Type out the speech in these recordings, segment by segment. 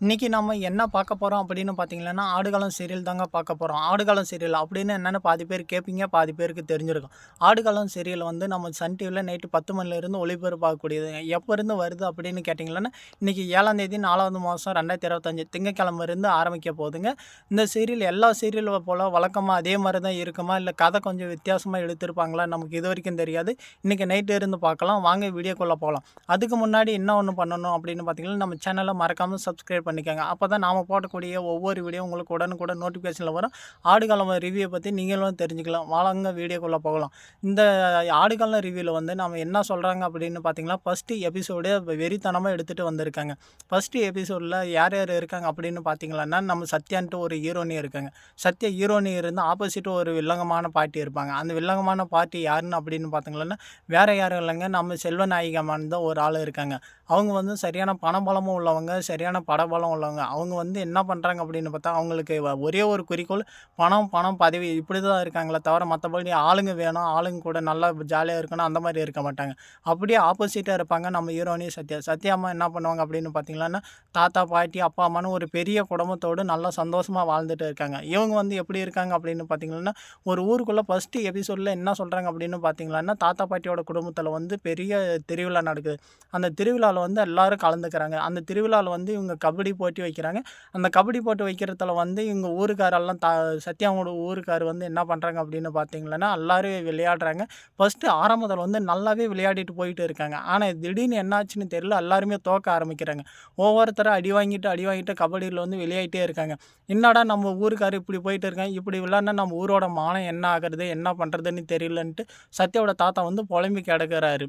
இன்றைக்கி நம்ம என்ன பார்க்க போகிறோம் அப்படின்னு பார்த்தீங்கன்னா ஆடுகளம் சீரியல் தாங்க பார்க்க போகிறோம் ஆடுகளம் சீரியல் அப்படின்னு என்னென்னு பாதி பேர் கேட்பீங்க பாதி பேருக்கு தெரிஞ்சிருக்கும். ஆடுகளம் சீரியல் வந்து நம்ம சன் டிவியில் நைட்டு பத்து மணிலேருந்து ஒளிபரப்பாகக்கூடியது. எப்போ இருந்து வருது அப்படின்னு கேட்டிங்கன்னா இன்றைக்கி ஏழாம் தேதி நாலாவது மாதம் ரெண்டாயிரத்தி இருபத்தஞ்சி திங்கக்கிழமை இருந்து ஆரம்பிக்க போகுதுங்க. இந்த சீரியல் எல்லா சீரியல் போல் வழக்கமாக அதே மாதிரி தான் இருக்குமா? இல்லை கதை கொஞ்சம் வித்தியாசமாக எடுத்திருப்பாங்களா? நமக்கு இது வரைக்கும் தெரியாது. இன்றைக்கி நைட்டு இருந்து பார்க்கலாம். வாங்க வீடியோக்குள்ளே போகலாம். அதுக்கு முன்னாடி என்ன ஒன்று பண்ணணும் அப்படின்னு பார்த்தீங்கன்னா நம்ம சேனலை மறக்காமல் சப்ஸ்கிரைப் பண்ணிக்கோங்க. அப்போ தான் நாம் போடக்கூடிய ஒவ்வொரு வீடியோ உங்களுக்கு உடனுக்குடன் நோட்டிஃபிகேஷனில் வரும். ஆடுகாலம் ரிவ்யூ பற்றி நீங்களும் தெரிஞ்சுக்கலாம். வாழங்க வீடியோக்குள்ளே போகலாம். இந்த ஆடுகாலம் ரிவ்யூவில் வந்து நம்ம என்ன சொல்கிறாங்க அப்படின்னு பார்த்தீங்கன்னா ஃபஸ்ட்டு எபிசோடு வெறித்தனமாக எடுத்துகிட்டு வந்திருக்காங்க. ஃபஸ்ட்டு எபிசோடில் யார் யார் இருக்காங்க அப்படின்னு பார்த்தீங்கன்னா நம்ம சத்யான்ட்டு ஒரு ஹீரோனி இருக்காங்க. சத்யா ஹீரோனி இருந்து ஆப்போசிட் ஒரு வில்லங்கமான பார்ட்டி இருப்பாங்க. அந்த வில்லங்கமான பார்ட்டி யாருன்னு அப்படின்னு பார்த்தீங்கன்னா வேறு யாரும் இல்லைங்க. நம்ம செல்வநாயகமான தான் ஒரு ஆள் இருக்காங்க. அவங்க வந்து சரியான பணபலமும் உள்ளவங்க சரியான படபலம் உள்ளவங்க. அவங்க வந்து என்ன பண்ணுறாங்க அப்படின்னு பார்த்தா அவங்களுக்கு ஒரே ஒரு குறிக்கோள் பணம் பணம் பதவி இப்படி தான் இருக்காங்களே தவிர மற்றபடி ஆளுங்க வேணும் ஆளுங்க கூட நல்லா ஜாலியாக இருக்கணும் அந்த மாதிரி இருக்க மாட்டாங்க. அப்படியே ஆப்போசிட்டாக இருப்பாங்க நம்ம ஹீரோனி சத்யா. சத்யா அம்மா என்ன பண்ணுவாங்க அப்படின்னு பார்த்தீங்கன்னா தாத்தா பாட்டி அப்பா அம்மானு ஒரு பெரிய குடும்பத்தோடு நல்லா சந்தோஷமாக வாழ்ந்துட்டு இருக்காங்க. இவங்க வந்து எப்படி இருக்காங்க அப்படின்னு பார்த்தீங்கன்னா ஒரு ஊருக்குள்ளே ஃபஸ்ட்டு எபிசோடில் என்ன சொல்கிறாங்க அப்படின்னு பார்த்தீங்கன்னா தாத்தா பாட்டியோட குடும்பத்தில் வந்து பெரிய திருவிழா நடக்குது. அந்த திருவிழாவில் திருவிழாவில் வந்து எல்லோரும் கலந்துக்கிறாங்க. அந்த திருவிழாவில் வந்து இவங்க கபடி கபடி போட்டி வைக்கிறாங்க. அந்த கபடி போட்டி வைக்கிறதுல வந்து இவங்க ஊருக்காரெல்லாம் த சத்யாவோட ஊருக்கார் வந்து என்ன பண்ணுறாங்க அப்படின்னு பார்த்தீங்கன்னா எல்லோரும் விளையாடுறாங்க. ஃபஸ்ட்டு ஆரம்பத்தில் வந்து நல்லாவே விளையாடிட்டு போயிட்டு இருக்காங்க. ஆனால் திடீர்னு என்னாச்சுன்னு தெரியல எல்லாருமே தோக்க ஆரம்பிக்கிறாங்க. ஒவ்வொருத்தரும் அடி வாங்கிட்டு அடி வாங்கிட்டு கபடியில் வந்து விளையாடிட்டே இருக்காங்க. என்னடா நம்ம ஊருக்கார் இப்படி போயிட்டு இருக்காங்க? இப்படி விளையாடினா நம்ம ஊரோட மானம் என்ன ஆகிறது? என்ன பண்ணுறதுன்னு தெரியலன்ட்டு சத்யாவோட தாத்தா வந்து புலம்பி கிடக்கிறாரு.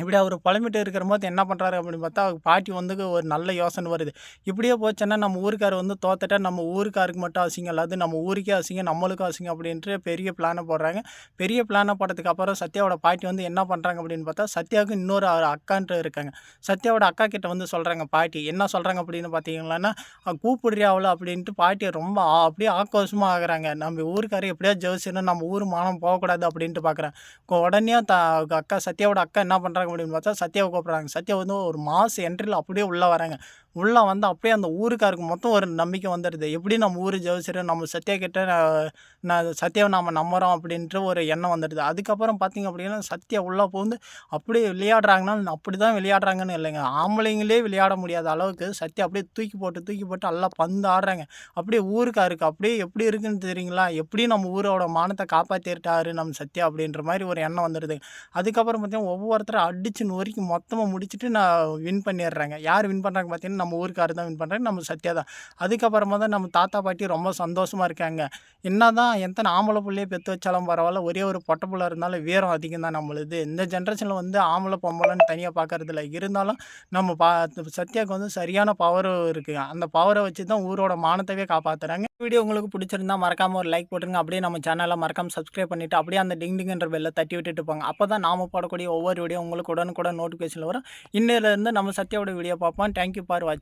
இப்படி அவர் புலம்பிட்டு இருக்கிற போது என்ன பண்ணுறாரு அப்படின்னு பார்த்தா பாட்டி வந்து ஒரு நல்ல யோசனை வருது. இப்படியே போச்சுன்னா நம்ம ஊருக்கார் வந்து தோத்துட்டா நம்ம ஊருக்காருக்கு மட்டும் அசிங்கம் இல்லாது நம்ம ஊருக்கே அசிங்கம் நம்மளுக்கும் அசிங்கம் அப்படின்ட்டு பெரிய பிளானை போடுறாங்க. பெரிய பிளானை போட்டதுக்கு அப்புறம் சத்யாவோட பாட்டி வந்து என்ன பண்ணுறாங்க அப்படின்னு பார்த்தா சத்யாவுக்கு இன்னொரு அக்கான்ட்டு இருக்காங்க. சத்யாவோட அக்கா கிட்ட வந்து சொல்கிறாங்க பாட்டி என்ன சொல்கிறாங்க அப்படின்னு பார்த்தீங்கன்னா கூப்பிடுறியாவில் அப்படின்ட்டு பாட்டியை ரொம்ப அப்படியே ஆக்ரோஷமாக ஆகுறாங்க. நம்ம ஊருக்காரர் எப்படியா ஜெயிச்சுன்னா நம்ம ஊர் மானம் போகக்கூடாது அப்படின்ட்டு பார்க்குறேன் உடனே த அக்கா சத்யாவோட அக்கா என்ன பண்ணுறாங்க பார்க்க முடியும்னு பார்த்தா சத்யாவை கூப்பிட்றாங்க. சத்யா வந்து ஒரு மாஸ் என்ட்ரியில் அப்படியே உள்ளே வராங்க. உள்ளே வந்து அப்படியே அந்த ஊருக்காருக்கு மொத்தம் ஒரு நம்பிக்கை வந்துடுது. எப்படி நம்ம ஊர் ஜெயிச்சிடும் நம்ம சத்யாக்கிட்ட நான் சத்யாவை நாம் நம்புகிறோம் அப்படின்ற ஒரு எண்ணம் வந்துடுது. அதுக்கப்புறம் பார்த்திங்க அப்படின்னா சத்யா உள்ளே போந்து அப்படியே விளையாடுறாங்கன்னா அப்படி தான் விளையாடுறாங்கன்னு இல்லைங்க. ஆம்பளைங்களே விளையாட முடியாத அளவுக்கு சத்யா அப்படியே தூக்கி போட்டு தூக்கி போட்டு எல்லாம் பந்து ஆடுறாங்க. அப்படியே ஊருக்காருக்கு அப்படியே எப்படி இருக்குன்னு தெரியுங்களா? எப்படி நம்ம ஊரோட மானத்தை காப்பாற்றிட்டாரு நம்ம சத்யா அப்படின்ற மாதிரி ஒரு எண்ணம் வந்துடுது. அதுக்கப்புறம் பார்த்திங்கன்னா ஒவ்வொருத்தரும் அடிச்சு நொறுக்கி மொத்தமாக முடிச்சுட்டு நான் வின் பண்ணிடுறேங்க. யார் வின் பண்ணுறாங்க பார்த்தீங்கன்னா நம்ம ஊருக்காரர் தான் வின் பண்ணுறாங்க நம்ம சத்யா தான். அதுக்கப்புறமா தான் நம்ம தாத்தா பாட்டி ரொம்ப சந்தோஷமாக இருக்காங்க. என்ன தான் எத்தனை ஆம்பளை பிள்ளையே பெற்று வச்சாலும் பரவாயில்ல. ஒரே ஒரு பொட்டை பிள்ளை இருந்தாலும் வீரம் அதிகம் தான் நம்மளுது. இந்த ஜென்ரேஷனில் வந்து ஆம்பளை பொம்பளைன்னு தனியாக பார்க்கறது இல்லை. இருந்தாலும் நம்ம பா சத்யாவுக்கு வந்து சரியான பவரும் இருக்குது அந்த பவரை வச்சு தான் ஊரோட மானத்தவே காப்பாற்றுறாங்க வீடியோ உங்களுக்கு பிடிச்சிருந்தா மறக்காமல் ஒரு லைக் போட்டுருங்க. அப்படியே நம்ம சேனலை மறக்காமல் சப்ஸ்கிரைப் பண்ணிவிட்டு அப்படியே அந்த டிங் டிங்ன்ற பெல்லை தட்டி விட்டுட்டு போங்க. அப்போ தான் நாம போடக்கூடிய ஒவ்வொரு வீடியோ உங்களுக்கு உடனுக்குடன் நோட்டிஃபிகேஷன் வரும். இன்னிலேருந்து நம்ம சத்யாவோட வீடியோ பார்ப்போம். Thank you for watch